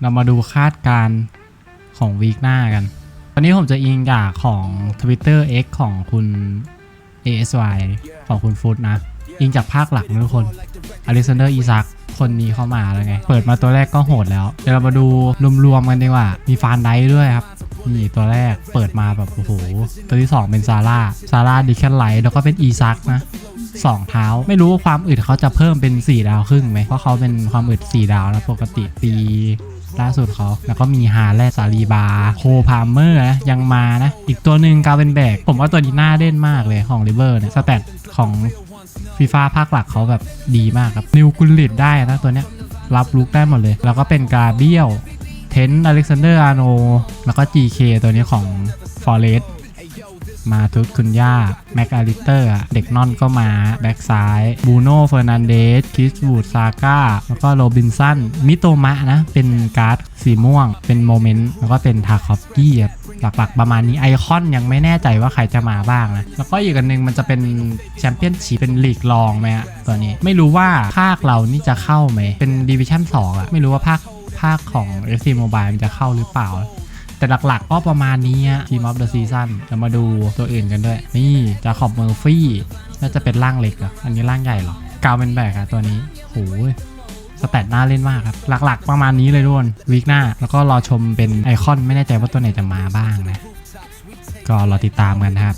เรามาดูคาดการณ์ของวีคหน้ากันวันนี้ผมจะอิงจากของ Twitter X ของคุณ ASY ของคุณฟุตนะ อิงจากภาคหลักนะทุกคนอเล็กซานเดอร์อีซักคนนี้เข้ามาแล้วไง เปิดมาตัวแรกก็โหดแล้ว เดี๋ยวเรามาดูรวมๆกันดีกว่า มีฟานไดด้วยครับ นี่ตัวแรกเปิดมาแบบโอ้โห ตัวที่ 2 เป็นซาร่า ซาร่าดิแคนไลท์แล้วก็เป็นอีซักนะสองเท้า ไม่รู้ว่าความอึดเขาจะเพิ่มเป็น 4 ดาวครึ่งไหม เพราะเขาเป็นความอึด 4 ดาวนะปกติปี ล่าสุดเขาแล้วก็มีฮาแลซาลีบา โคพาเมอร์นะยังมานะ อีกตัวหนึ่งกาเป็นแบก ผมว่าตัวนี้น่าเล่นมากเลยของลิเวอร์เนี่ยสแตทของฟีฟ่าภาคหลักเขาแบบดีมากครับ นิวกุลลิตได้นะตัวเนี้ยรับลุกได้หมดเลย แล้วก็เป็นกาเบียลเทนอเล็กซานเดอร์อาโนแล้วก็ GK ตัวนี้ของฟอเรส มาทุกคุณย่า แม็กอาริเตอร์ เด็กนอนก็มา แบ็กซ้ายบูโน่เฟอร์นันเดสคิสบูดซาก้าแล้วก็โรบินสันมิโตมะนะ เป็นการ์ดสีม่วง เป็นโมเมนต์ แล้วก็เป็นทาคอฟกี้ครับหลักๆ ประมาณนี้ไอคอนยังไม่แน่ใจว่าใครจะมาบ้างนะ แล้วก็อีกอันนึงมันจะเป็นแชมเปี้ยนชีเป็นลีกรองไหมฮะตัวนี้ไม่รู้ว่าภาคเรานี่จะเข้าไหมเป็นดิวิชั่น2อะไม่รู้ว่าภาคภาคของ FC Mobile มันจะเข้าหรือเปล่า แต่หลักๆ ก็ประมาณนี้ทีมออฟเดอะซีซั่นจะมาดูตัวอื่นกันด้วย นี่จะขอบเมอร์ฟี่น่าจะเป็นร่างเล็กอะอันนี้ร่างใหญ่หรอกาวเป็นแบกอะตัวนี้โหสแตทน่าเล่นมากครับ หลักๆ ประมาณนี้เลยทุกคนวีคหน้า แล้วก็รอชมเป็นไอคอนไม่แน่ใจว่าตัวไหนจะมาบ้างนะ ก็รอติดตามกันครับ